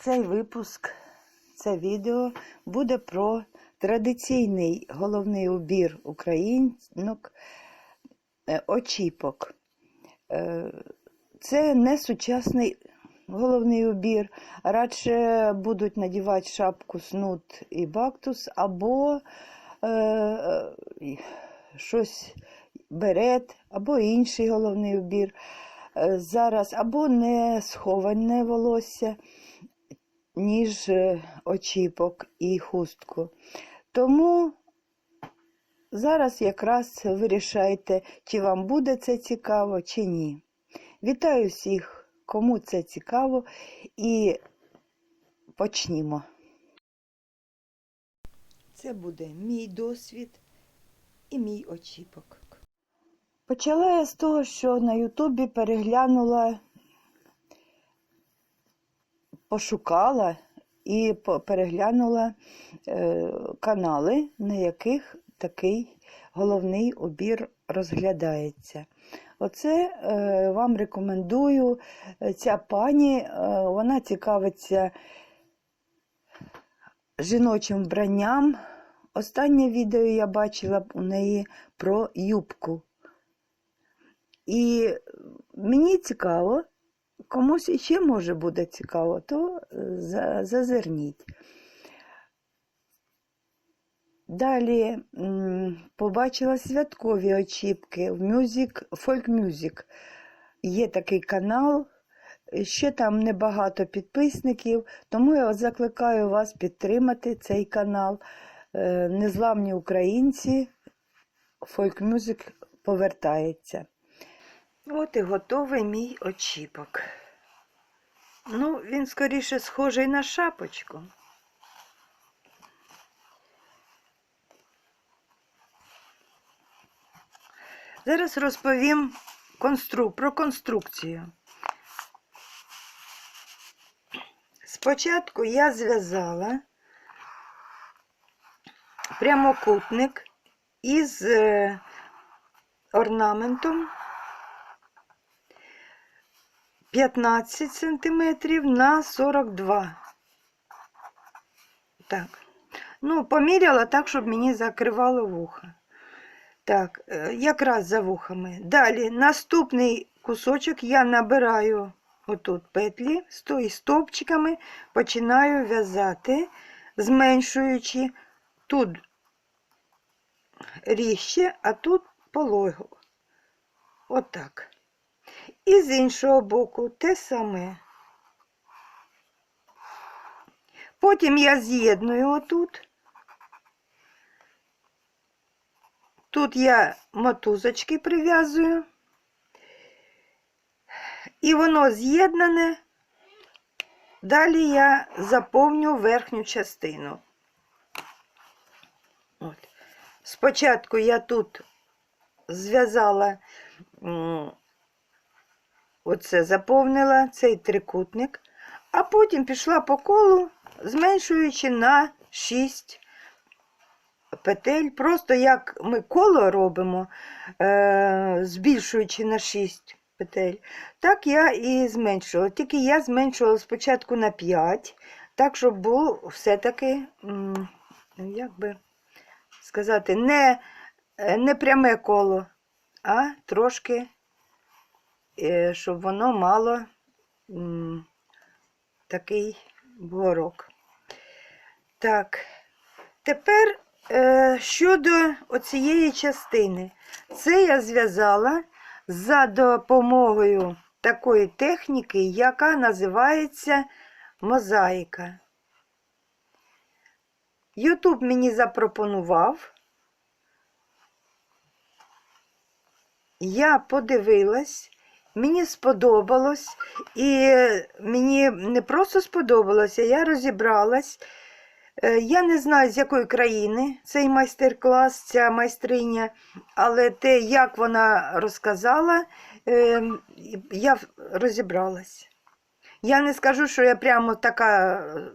Цей випуск, це відео буде про традиційний головний убір українок е, очіпок. Е, Це не сучасний головний убір, радше будуть надівати шапку снуд і бактус або е, е, щось берет, або інший головний убір. Зараз або не сховане волосся, ніж е, очіпок і хустку. Тому зараз якраз вирішайте, чи вам буде це цікаво, чи ні. Вітаю всіх, кому це цікаво, і почнімо. Це буде мій досвід і мій очіпок. Почала я з того, що на Ютубі переглянула, пошукала і переглянула е, канали, на яких такий головний убір розглядається. Оце е, вам рекомендую. Ця пані, е, вона цікавиться жіночим вбранням. Останнє відео я бачила у неї про юбку. І мені цікаво, комусь іще може буде цікаво, то е, зазирніть. Далі побачила святкові очіпки в Music, Folk Music. Є такий канал, ще там небагато підписників, тому я закликаю вас підтримати цей канал. Е, Незламні українці, Folk Music повертається. От і готовий мій очіпок. Ну, він скоріше схожий на шапочку. Зараз розповім про конструкцію. Спочатку я зв'язала прямокутник із е, орнаментом 15 сантиметрів на 42. Так. Ну, поміряла так, щоб мені закривало вуха. Так, е, якраз за вухами. Далі наступний кусочок я набираю отут петлі з стовпчиками, починаю в'язати, зменшуючи тут ріще, а тут пологу. Отак. І з іншого боку те саме. Потім я з'єдную отут. Тут я мотузочки прив'язую. І воно з'єднане. Далі я заповню верхню частину. От. Спочатку я тут зв'язала оце заповнила цей трикутник, а потім пішла по колу, зменшуючи на 6 петель. Просто як ми коло робимо, е, збільшуючи на 6 петель, так я і зменшувала. Тільки я зменшувала спочатку на 5, так, щоб було все-таки, як би сказати, не, е, не пряме коло, а трошки щоб воно мало такий бугорок. Так, тепер е, щодо оцієї частини. Це я зв'язала за допомогою такої техніки, яка називається мозаїка. Ютуб мені запропонував. Я подивилась, мені сподобалось, і мені не просто сподобалося, я розібралась. Е, Я не знаю, з якої країни цей майстер-клас, ця майстриня, але те, як вона розказала, е, я розібралась. Я не скажу, що я прямо така е,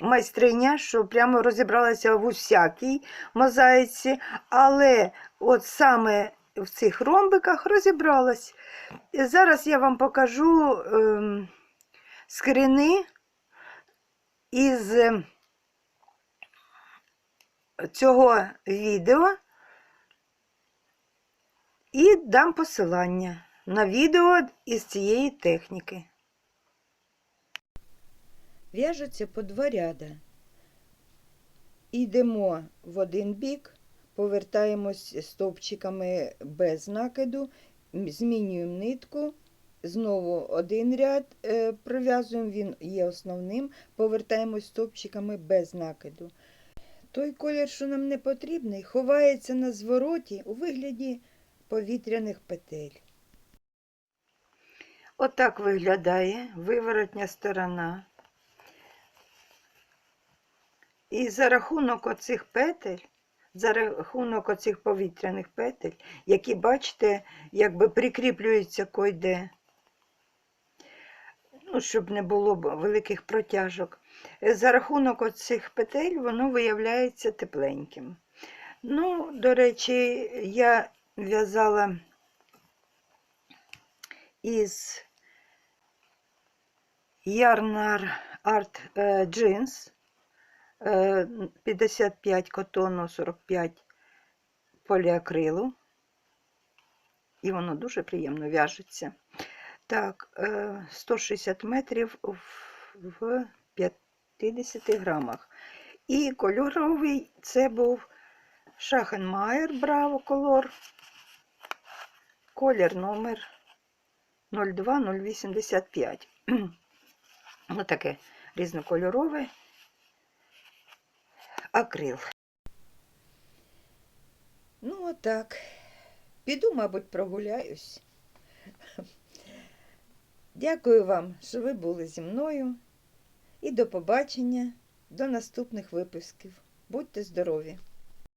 майстриня, що прямо розібралася в усякій мозаїці, але от саме в цих ромбиках розібралась. І зараз я вам покажу ем, скрини із е, цього відео і дам посилання на відео із цієї техніки. В'яжуться по два ряда. Йдемо в один бік, повертаємось стовпчиками без накиду, змінюємо нитку, знову один ряд е, пров'язуємо, він є основним, повертаємось стовпчиками без накиду. Той колір, що нам не потрібний, ховається на звороті у вигляді повітряних петель. Отак виглядає виворотня сторона. І за рахунок оцих петель, за рахунок оцих повітряних петель, які, бачите, якби прикріплюються койде, ну, щоб не було великих протяжок. Е, За рахунок оцих петель воно виявляється тепленьким. Ну, до речі, я в'язала із Yarnar Art е. Е, 55 котону, 45 поліакрилу. І воно дуже приємно в'яжеться. Так, е, 160 метрів в- в 50 грамах. І кольоровий це був Шахенмайер Браво Колор. Колір номер 02085. Отаке різнокольорове акрил. Ну, отак. Піду, мабуть, прогуляюсь. Дякую вам, що ви були зі мною. І до побачення, до наступних випусків. Будьте здорові!